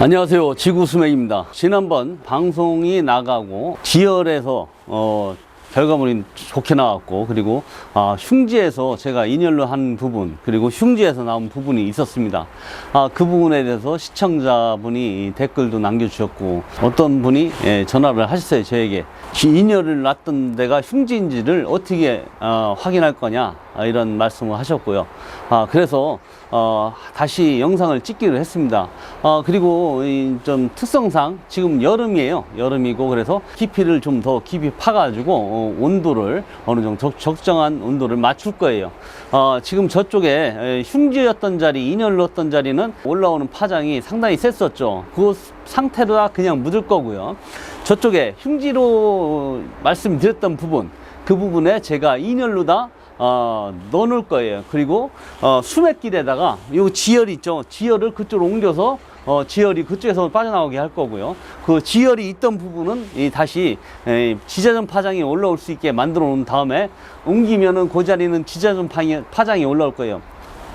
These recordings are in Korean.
안녕하세요. 지구수맥입니다. 지난번 방송이 나가고 지열에서 어, 결과물이 좋게 나왔고 그리고 아, 흉지에서 제가 인열로 한 부분 그리고 흉지에서 나온 부분이 있었습니다. 아, 그 부분에 대해서 시청자분이 댓글도 남겨주셨고 어떤 분이 예, 전화를 하셨어요 저에게 지- 인열을 놨던 데가 흉지인지를 어떻게 어, 확인할 거냐 아, 이런 말씀을 하셨고요. 아, 그래서 어, 다시 영상을 찍기로 했습니다. 어, 그리고 이좀 특성상 지금 여름이에요. 여름이고 그래서 깊이를 좀 더 깊이 파가지고 어, 온도를 어느 정도 적, 적정한 온도를 맞출 거예요. 어, 지금 저쪽에 에, 흉지였던 자리, 인열렀던 자리는 올라오는 파장이 상당히 셌었죠. 그 상태로 그냥 묻을 거고요. 저쪽에 흉지로 말씀드렸던 부분, 그 부분에 제가 인열로 다 어, 넣어놓을 거예요. 그리고 어, 수맥길에다가 요 지열 있죠. 지열을 그쪽으로 옮겨서 어, 지열이 그쪽에서 빠져나오게 할 거고요. 그 지열이 있던 부분은 이 다시 에, 지자전 파장이 올라올 수 있게 만들어 놓은 다음에 옮기면은 그 자리는 지자전 파장이, 올라올 거예요.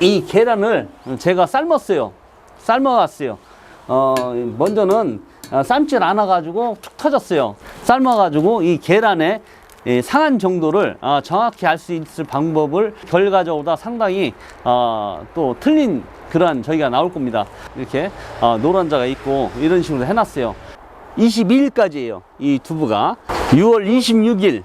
이 계란을 제가 삶았어요. 삶아왔어요. 어, 먼저는 어, 삶질 않아가지고 툭 터졌어요. 삶아가지고 이 계란에 이 상한 정도를 아, 정확히 알 수 있을 방법을 결과적으로 상당히 아, 또 틀린 그러한 저희가 나올 겁니다. 이렇게 아, 노란자가 있고 이런 식으로 해놨어요. 22일까지예요. 이 두부가 6월 26일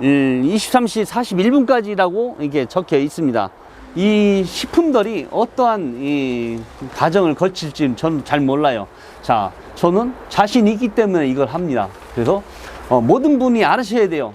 23시 41분까지라고 이게 적혀 있습니다. 이 식품들이 어떠한 이 과정을 거칠지 저는 잘 몰라요. 자, 저는 자신 있기 때문에 이걸 합니다. 그래서 어, 모든 분이 알으셔야 돼요.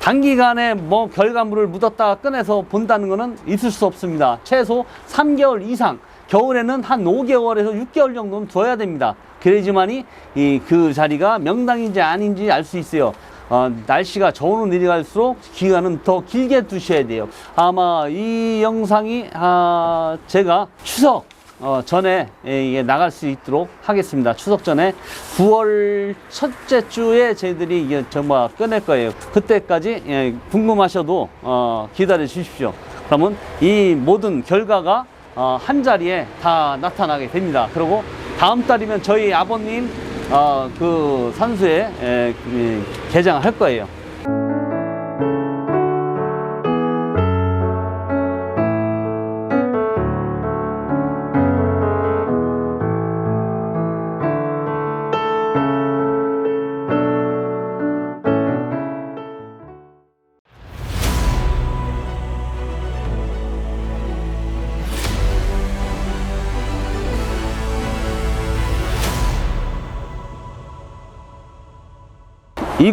단기간에 뭐 결과물을 묻었다가 꺼내서 본다는 것은 있을 수 없습니다. 최소 3개월 이상, 겨울에는 한 5개월에서 6개월 정도는 둬야 됩니다. 그래야지만이 이 그 자리가 명당인지 아닌지 알 수 있어요. 어, 날씨가 저오는 일이 갈수록 기간은 더 길게 두셔야 돼요. 아마 이 영상이 아, 제가 추석 어, 전에 예, 이게 나갈 수 있도록 하겠습니다. 추석 전에 9월 첫째 주에 저희들이 이게 정말 꺼낼 거예요. 그때까지 예, 궁금하셔도 어, 기다려 주십시오. 그러면 이 모든 결과가 어, 한 자리에 다 나타나게 됩니다. 그리고 다음 달이면 저희 아버님 어, 그 산수에 예, 예, 개장을 할 거예요.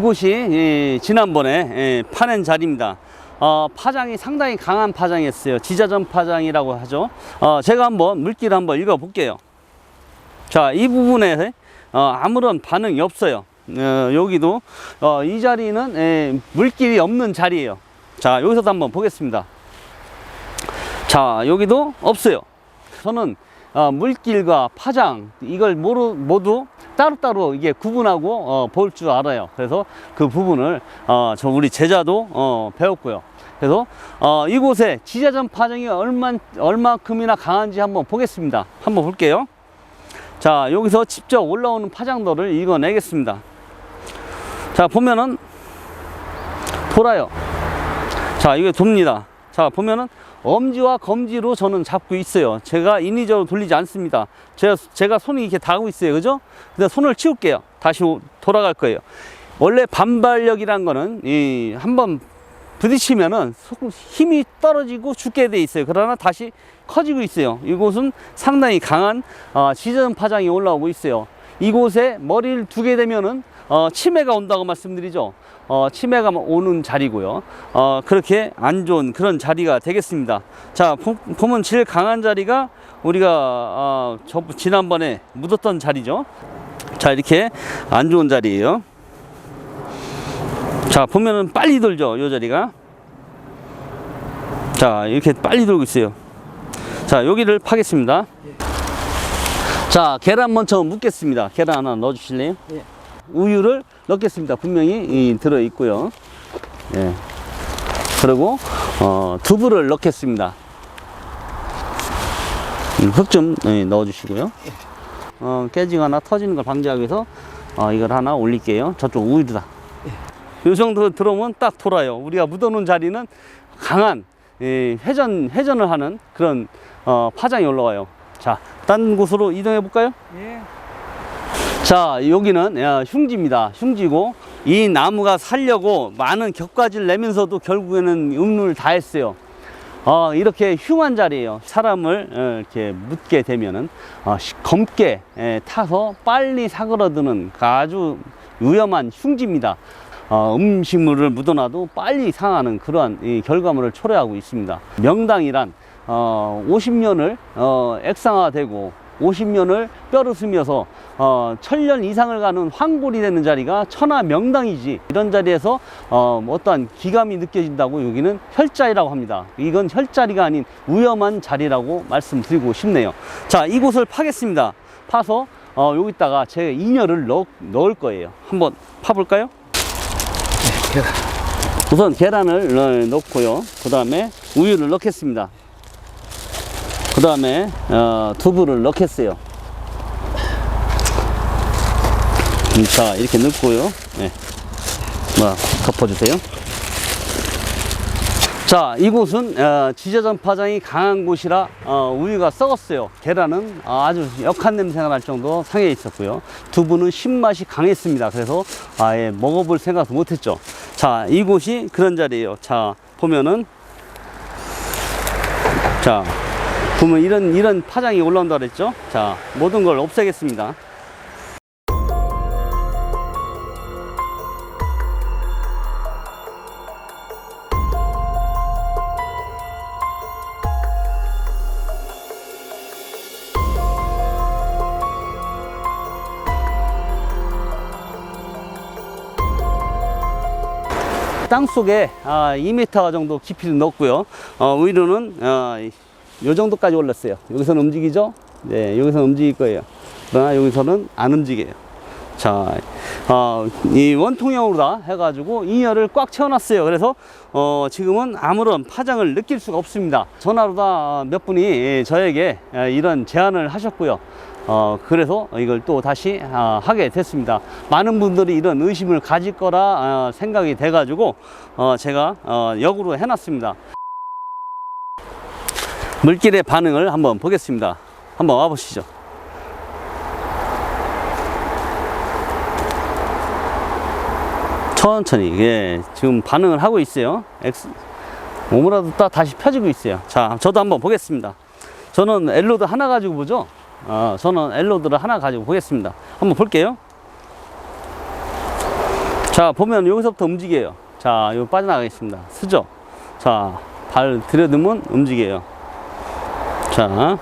이곳이 예, 지난번에 예, 파낸 자리입니다. 어, 파장이 상당히 강한 파장이었어요. 지자전 파장이라고 하죠. 어, 제가 한번 물기를 한번 읽어 볼게요. 자, 이 부분에 어, 아무런 반응이 없어요. 어, 여기도 어, 이 자리는 예, 물길이 없는 자리예요. 자, 여기서도 한번 보겠습니다. 자, 여기도 없어요. 저는 어, 물길과 파장 이걸 모두 따로따로 이게 구분하고 어, 볼 줄 알아요. 그래서 그 부분을 어, 저 우리 제자도 어, 배웠고요. 그래서 어, 이곳에 지자전 파장이 얼마 얼마큼이나 강한지 한번 보겠습니다. 한번 볼게요. 자, 여기서 직접 올라오는 파장도를 읽어내겠습니다. 자, 보면은 돌아요. 자, 이게 돕니다. 자, 보면은 엄지와 검지로 저는 잡고 있어요. 제가 인위적으로 돌리지 않습니다. 제가, 제가 손이 이렇게 닿고 있어요. 그죠? 근데 손을 치울게요. 다시 오- 돌아갈 거예요. 원래 반발력이란 거는 이, 한번 부딪히면은 소- 힘이 떨어지고 죽게 돼 있어요. 그러나 다시 커지고 있어요. 이곳은 상당히 강한 어, 지전 파장이 올라오고 있어요. 이곳에 머리를 두게 되면은 어, 치매가 온다고 말씀드리죠. 어, 치매가 오는 자리고요. 어, 그렇게 안 좋은 그런 자리가 되겠습니다. 자, 보, 보면 제일 강한 자리가 우리가 어, 저, 지난번에 묻었던 자리죠. 자, 이렇게 안 좋은 자리예요. 자, 보면은 빨리 돌죠, 요 자리가. 자, 이렇게 빨리 돌고 있어요. 자, 여기를 파겠습니다. 자, 계란 먼저 묻겠습니다. 계란 하나 넣어 주실래요? 예. 우유를 넣겠습니다. 분명히 이, 들어 있고요. 예. 그리고 어, 두부를 넣겠습니다. 음, 흙좀 넣어 주시고요. 어, 깨지거나 터지는 걸 방지하기 위해서 어, 이걸 하나 올릴게요. 저쪽 우유다. 이 정도 들어오면 딱 돌아요. 우리가 묻어놓은 자리는 강한 이 회전 회전을 하는 그런 어, 파장이 올라와요. 자, 딴 곳으로 이동해 볼까요? 예. 자, 여기는 야, 흉지입니다. 흉지고 이 나무가 살려고 많은 격가지를 내면서도 결국에는 음료를 다 했어요. 어, 이렇게 흉한 자리예요. 사람을 어, 이렇게 묻게 되면은 어, 시- 검게 에, 타서 빨리 사그러드는 그 아주 위험한 흉지입니다. 어, 음식물을 묻어놔도 빨리 상하는 그러한 이 결과물을 초래하고 있습니다. 명당이란 어, 50년을 어, 액상화되고 50년을 뼈를 쓰면서 어, 천년 이상을 가는 황골이 되는 자리가 천하 명당이지 이런 자리에서 어, 뭐 어떠한 기감이 느껴진다고 여기는 혈자리라고 합니다. 이건 혈자리가 아닌 위험한 자리라고 말씀드리고 싶네요. 자, 이곳을 파겠습니다. 파서 어, 여기다가 제 인열을 넣, 넣을 거예요. 한번 파볼까요? 우선 계란을 넣- 넣고요. 그 다음에 우유를 넣겠습니다. 그 다음에 어, 두부를 넣겠어요. 음, 자 이렇게 넣고요. 네. 뭐, 덮어주세요. 자 이곳은 어, 지저전 파장이 강한 곳이라 어, 우유가 썩었어요. 계란은 아주 역한 냄새가 날 정도 상해 있었고요. 두부는 신맛이 강했습니다. 그래서 아예 먹어볼 생각도 못했죠. 자 이곳이 그런 자리예요. 자 보면은 자 보면 이런 이런 파장이 올라온다 그랬죠. 자 모든 걸 없애겠습니다. 땅 속에 아, 2m 정도 깊이를 넣었고요. 어, 우유는 어, 이 정도까지 올랐어요. 여기서는 움직이죠? 네, 여기서는 움직일 거예요. 그러나 여기서는 안 움직여요. 자, 어, 이 원통형으로 다 해가지고 인열을 꽉 채워놨어요. 그래서 어, 지금은 아무런 파장을 느낄 수가 없습니다. 전화로 다 몇 분이 저에게 이런 제안을 하셨고요. 어, 그래서 이걸 또 다시 아, 하게 됐습니다. 많은 분들이 이런 의심을 가질 거라 아, 생각이 돼가지고 어, 제가 어, 역으로 해놨습니다. 물길의 반응을 한번 보겠습니다. 한번 와보시죠. 천천히, 예, 지금 반응을 하고 있어요. X, 오므라도 다 다시 펴지고 있어요. 자, 저도 한번 보겠습니다. 저는 엘로드 하나 가지고 보죠. 어, 저는 엘로드를 하나 가지고 보겠습니다. 한번 볼게요. 자, 보면 여기서부터 움직여요. 자, 이거 빠져나가겠습니다. 쓰죠? 자, 발 들여두면 움직여요. 자.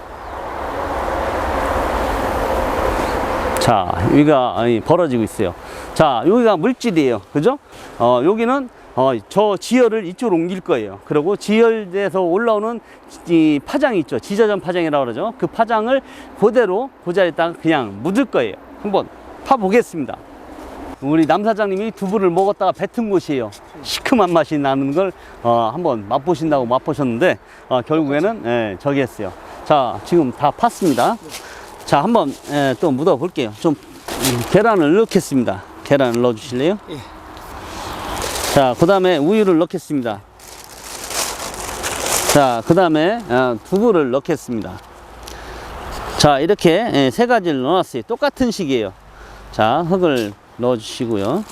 자, 여기가 아니, 벌어지고 있어요. 자, 여기가 물질이에요. 그죠? 어, 여기는 어, 저 지열을 이쪽으로 옮길 거예요. 그리고 지열에서 올라오는 이 파장이 있죠. 지저전 파장이라고 그러죠. 그 파장을 그대로 그 자리에다가 그냥 묻을 거예요. 한번 파보겠습니다. 우리 남 사장님이 두부를 먹었다가 뱉은 곳이에요. 시큼한 맛이 나는 걸 어, 한번 맛보신다고 맛보셨는데 어, 결국에는 예, 저기 했어요. 자, 지금 다 팠습니다. 자, 한번 예, 또 묻어 볼게요. 좀 음, 계란을 넣겠습니다. 계란을 넣어 주실래요? 예. 자, 그 다음에 우유를 넣겠습니다. 자, 그 다음에 어, 두부를 넣겠습니다. 자, 이렇게 예, 세 가지를 넣어놨어요. 똑같은 식이에요. 자, 흙을 넣어주시고요.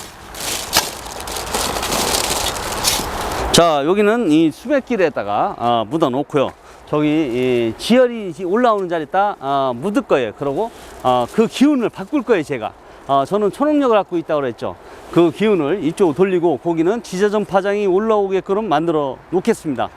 자, 여기는 이 수백길에다가 아, 묻어 놓고요. 저기 이 지열이 올라오는 자리에다 아, 묻을 거예요. 그러고 아, 그 기운을 바꿀 거예요, 제가. 아, 저는 초능력을 갖고 있다고 그랬죠. 그 기운을 이쪽으로 돌리고 거기는 지저전 파장이 올라오게끔 만들어 놓겠습니다.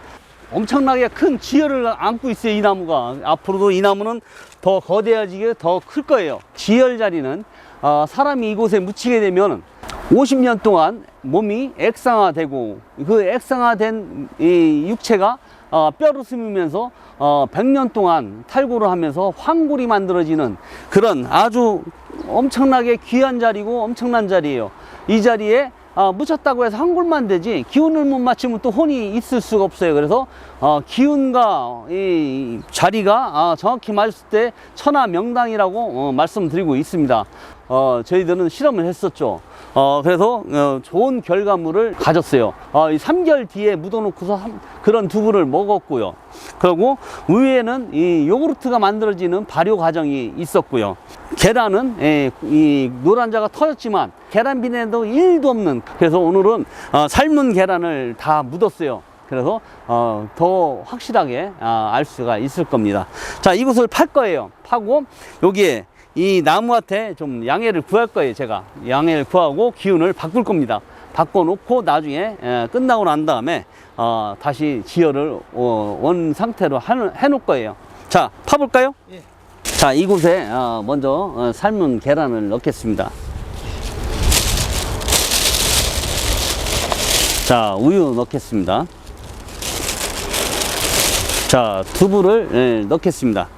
엄청나게 큰 지열을 안고 있어요, 이 나무가. 앞으로도 이 나무는 더 거대해지게 더 클 거예요. 지열 자리는 어, 사람이 이곳에 묻히게 되면 50년 동안 몸이 액상화되고 그 액상화된 이 육체가 어, 뼈를 스미면서 어, 100년 동안 탈구를 하면서 황골이 만들어지는 그런 아주 엄청나게 귀한 자리고 엄청난 자리예요. 이 자리에 아, 묻혔다고 해서 한 골만 되지 기운을 못 맞추면 또 혼이 있을 수가 없어요. 그래서 어, 기운과 이 자리가 아, 정확히 맞을 때 천하 명당이라고 어, 말씀드리고 있습니다. 어, 저희들은 실험을 했었죠. 어, 그래서 어, 좋은 결과물을 가졌어요. 어, 이 3개월 뒤에 묻어놓고서 한- 그런 두부를 먹었고요. 그리고 위에는 이 요구르트가 만들어지는 발효 과정이 있었고요. 계란은 예, 이 노란자가 터졌지만 계란 비내도 1도 없는 그래서 오늘은 어, 삶은 계란을 다 묻었어요. 그래서 어, 더 확실하게 아, 알 수가 있을 겁니다. 자, 이것을 팔 거예요. 파고 여기에 이 나무한테 좀 양해를 구할 거예요. 제가 양해를 구하고 기운을 바꿀 겁니다. 바꿔놓고 나중에 에, 끝나고 난 다음에 어, 다시 지혈을 어, 원 상태로 하- 해놓을 거예요. 자, 파볼까요? 예. 자, 이곳에 어, 먼저 어, 삶은 계란을 넣겠습니다. 자, 우유 넣겠습니다. 자, 두부를 예, 넣겠습니다.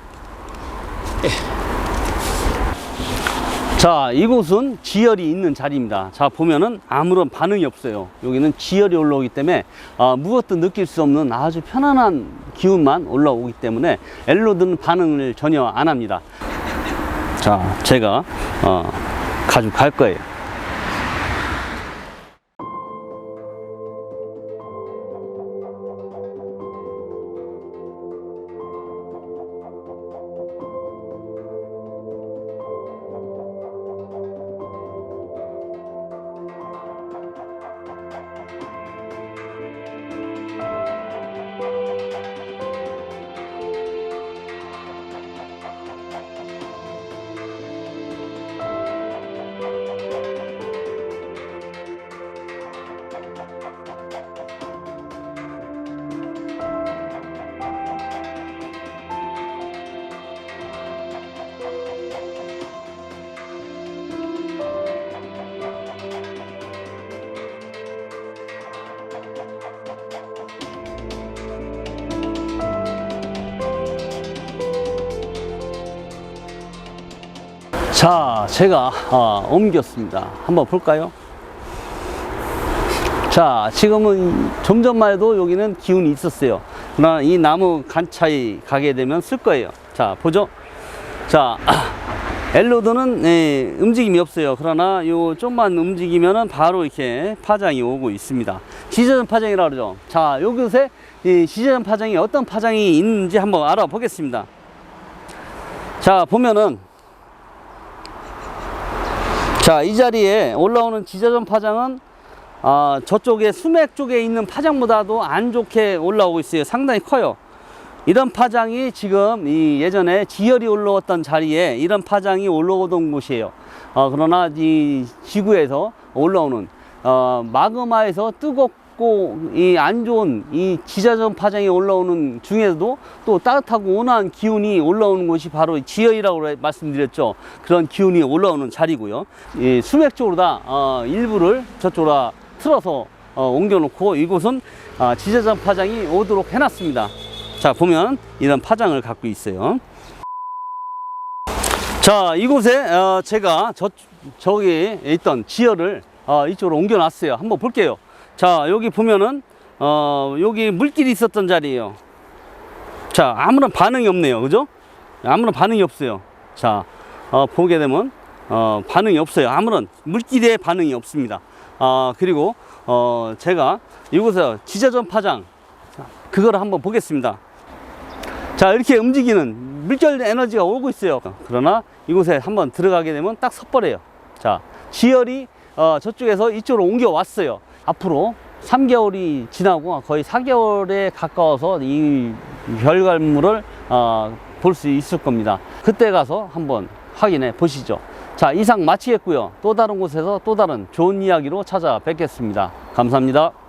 자, 이곳은 지열이 있는 자리입니다. 자, 보면은 아무런 반응이 없어요. 여기는 지열이 올라오기 때문에 아, 무엇도 느낄 수 없는 아주 편안한 기운만 올라오기 때문에 엘로드는 반응을 전혀 안 합니다. 자, 제가 어, 가져갈 거예요. 제가 어, 옮겼습니다. 한번 볼까요? 자, 지금은 좀 전만 해도 여기는 기운이 있었어요. 그러나 이 나무 간차이 가게 되면 쓸 거예요. 자, 보죠. 자, 엘로드는 예, 움직임이 없어요. 그러나 요 좀만 움직이면은 바로 이렇게 파장이 오고 있습니다. 지저전 파장이라고 그러죠. 자, 요것에 이 지저전 파장이 어떤 파장이 있는지 한번 알아보겠습니다. 자, 보면은 자, 이 자리에 올라오는 지저전 파장은 아, 저쪽에 수맥 쪽에 있는 파장보다도 안 좋게 올라오고 있어요. 상당히 커요. 이런 파장이 지금 이 예전에 지열이 올라왔던 자리에 이런 파장이 올라오던 곳이에요. 어, 그러나 이 지구에서 올라오는 어, 마그마에서 뜨겁고 이 안 좋은 이 지자전 파장이 올라오는 중에서도 또 따뜻하고 온화한 기운이 올라오는 곳이 바로 지열이라고 말씀드렸죠. 그런 기운이 올라오는 자리고요. 이 수맥 쪽으로 다 어, 일부를 저쪽으로 다 틀어서 어, 옮겨놓고 이곳은 아, 지자전 파장이 오도록 해놨습니다. 자 보면 이런 파장을 갖고 있어요. 자 이곳에 어, 제가 저 저기 있던 지열을 어, 이쪽으로 옮겨놨어요. 한번 볼게요. 자 여기 보면은 어, 여기 물길이 있었던 자리예요. 자 아무런 반응이 없네요. 그죠? 아무런 반응이 없어요. 자 어, 보게 되면 어, 반응이 없어요. 아무런 물길에 반응이 없습니다. 아 그리고 어, 제가 이곳에 지자전 파장 그거를 한번 보겠습니다. 자 이렇게 움직이는 물결 에너지가 오고 있어요 그러나 이곳에 한번 들어가게 되면 딱 섣버려요 자 지열이 어, 저쪽에서 이쪽으로 옮겨 왔어요 앞으로 3개월이 지나고 거의 4개월에 가까워서 이 결과물을 어, 볼 수 있을 겁니다. 그때 가서 한번 확인해 보시죠. 자 이상 마치겠고요. 또 다른 곳에서 또 다른 좋은 이야기로 찾아뵙겠습니다. 감사합니다